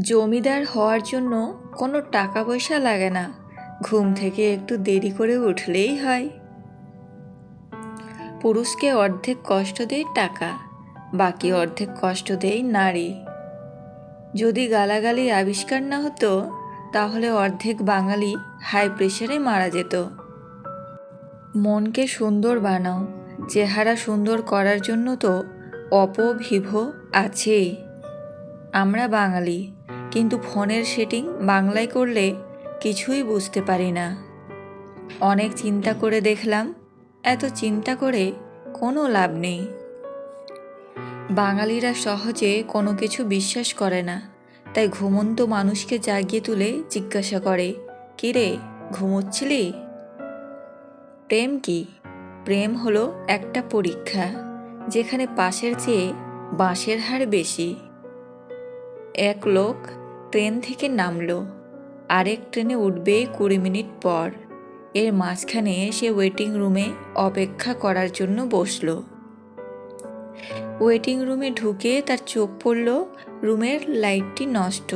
জমিদার হওয়ার জন্য কোনো টাকা পয়সা লাগে না। ঘুম থেকে একটু দেরি করে উঠলেই হয়। পুরুষকে অর্ধেক কষ্ট দেয় টাকা, বাকি অর্ধেক কষ্ট দেয় নারী। যদি গালাগালি আবিষ্কার না হতো, তাহলে অর্ধেক বাঙালি হাই প্রেশারে মারা যেত। মনকে সুন্দর বানাও, চেহারা সুন্দর করার জন্য তো অপভিভ আছেই। আমরা বাঙালি, কিন্তু ফোনের সেটিং বাংলায় করলে কিছুই বুঝতে পারি না। অনেক চিন্তা করে দেখলাম, এত চিন্তা করে কোনো লাভ নেই। বাঙালিরা সহজে কোনো কিছু বিশ্বাস করে না, তাই ঘুমন্ত মানুষকে জাগিয়ে তুলে জিজ্ঞাসা করে কিরে ঘুমোচ্ছিলি? প্রেম কি? প্রেম হলো একটা পরীক্ষা, যেখানে পাশের চেয়ে বাঁশের হার বেশি। এক লোক ট্রেন থেকে নামলো। আরেক ট্রেনে উঠবে কুড়ি মিনিট পর। এর মাঝখানে সে ওয়েটিং রুমে অপেক্ষা করার জন্য বসল। ওয়েটিং রুমে ঢুকে তার চোখ পড়ল রুমের লাইটটি নষ্ট।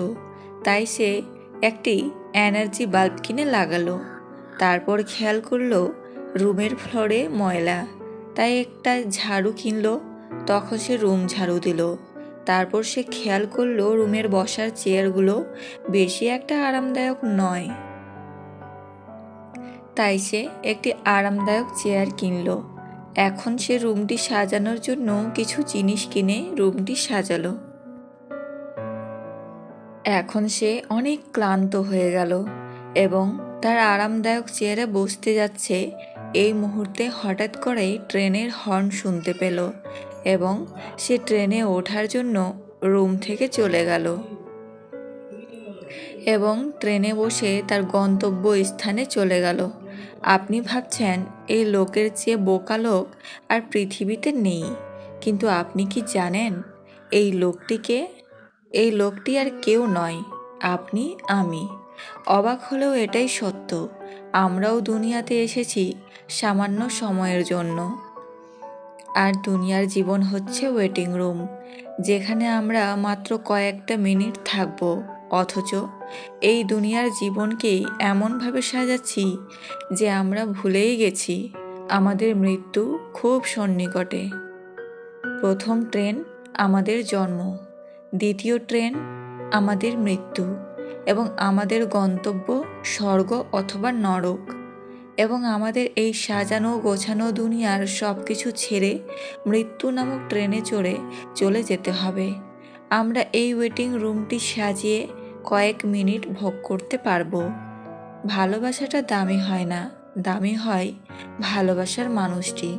তাই সে একটি এনার্জি বাল্ব কিনে লাগালো। তারপর খেয়াল করল রুমের ফ্লোরে ময়লা। তাই একটা ঝাড়ু কিনলো, তখন সে রুম ঝাড়ু দিল। তারপর সে খেয়াল করল রুমের বসার চেয়ারগুলো বেশি একটা আরামদায়ক নয়। তাই সে একটি আরামদায়ক চেয়ার কিনলো। এখন সে রুমটি সাজানোর জন্য কিছু জিনিস কিনে রুমটি সাজালো। এখন সে অনেক ক্লান্ত হয়ে গেল এবং তার আরামদায়ক চেয়ারে বসতে যাচ্ছে এই মুহূর্তে হঠাৎ করেই ট্রেনের হর্ন শুনতে পেল এবং সে ট্রেনে ওঠার জন্য রুম থেকে চলে গেল। এবং ট্রেনে বসে তার গন্তব্য স্থানে চলে গেল। আপনি ভাবছেন, এই লোকের চেয়ে বোকা লোক আর পৃথিবীতে নেই। কিন্তু আপনি কি জানেন, এই লোকটিকে, এই লোকটি আর কেউ নয়, আপনি, আমি। অবাক হলেও এটাই সত্য। আমরাও দুনিয়াতে এসেছি সামান্য সময়ের জন্য। আর দুনিয়ার জীবন হচ্ছে ওয়েটিং রুম যেখানে আমরা মাত্র কয়েকটা মিনিট থাকব। অথচ এই দুনিয়ার জীবনকেই এমনভাবে সাজাচ্ছি যে আমরা ভুলেই গেছি। আমাদের মৃত্যু খুব সন্নিকটে। প্রথম ট্রেন আমাদের জন্ম, দ্বিতীয় ট্রেন আমাদের মৃত্যু। এবং আমাদের গন্তব্য স্বর্গ অথবা নরক। এবং আমাদের এই সাজানো গোছানো দুনিয়ার সব কিছু ছেড়ে মৃত্যু নামক ট্রেনে চড়ে চলে যেতে হবে। আমরা এই ওয়েটিং রুমটি সাজিয়ে কয়েক মিনিট ভোগ করতে পারব। ভালোবাসাটা দামি হয় না, দামি হয় ভালোবাসার মানুষটি।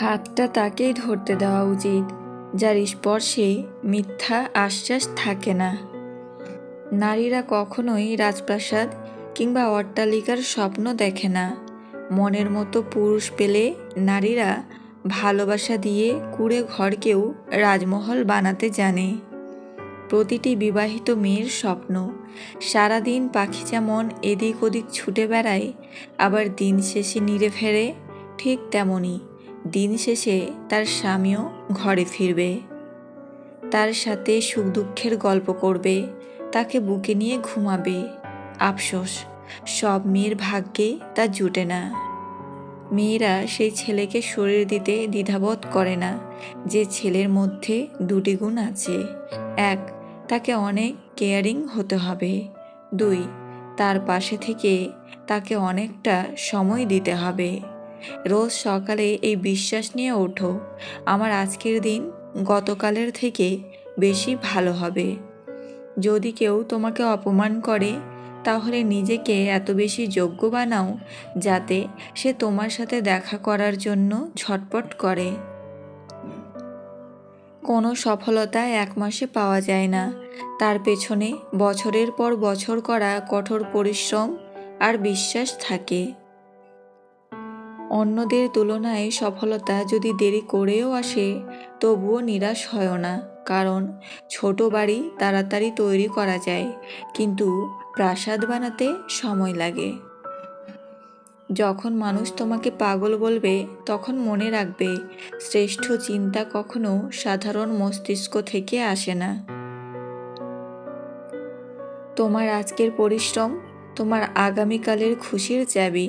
হাতটা তাকেই ধরতে দেওয়া উচিত, যার স্পর্শে মিথ্যা আশ্বাস থাকে না। নারীরা কখনোই রাজপ্রাসাদ কিংবা অট্টালিকার স্বপ্ন দেখে না। মনের মতো পুরুষ পেলে নারীরা ভালোবাসা দিয়ে কুড়ে ঘরকেও রাজমহল বানাতে জানে। প্রতিটি বিবাহিত মেয়ের স্বপ্ন, সারাদিন পাখি যেমন এদিক ওদিক ছুটে বেড়ায়, আবার দিন শেষে নিড়ে ফেরে, ঠিক তেমনই দিন শেষে তার স্বামীও ঘরে ফিরবে। তার সাথে সুখ দুঃখের গল্প করবে তাকে বুকে নিয়ে ঘুমাবে। আফসোস, সব মেয়ের ভাগ্যে তা জুটে না। মেয়েরা সেই ছেলেকে শরীর দিতে দ্বিধাবোধ করে না, যে ছেলের মধ্যে দুটি গুণ আছে। এক, তাকে অনেক কেয়ারিং হতে হবে। দুই, তার পাশে থেকে তাকে অনেকটা সময় দিতে হবে। রোজ সকালে এই বিশ্বাস নিয়ে ওঠো, আমার আজকের দিন গতকালের থেকে বেশি ভালো হবে। যদি কেউ তোমাকে অপমান করে, তাহলে নিজেকে এত বেশি যোগ্য বানাও যাতে সে তোমার সাথে দেখা করার জন্য ঝটপট করে। কোনো সফলতা এক মাসে পাওয়া যায় না। তার পেছনে বছরের পর বছর করা কঠোর পরিশ্রম আর বিশ্বাস থাকে। অন্যদের তুলনায় সফলতা যদি দেরি করেও আসে, তবুও নিরাশ হয় না। কারণ ছোট বাড়ি তাড়াতাড়ি তৈরি করা যায়, কিন্তু প্রাসাদ বানাতে সময় লাগে। যখন মানুষ তোমাকে পাগল বলবে, তখন মনে রাখবে, শ্রেষ্ঠ চিন্তা কখনো সাধারণ মস্তিষ্ক থেকে আসে না। তোমার আজকের পরিশ্রম তোমার আগামীকালের খুশির চাবি।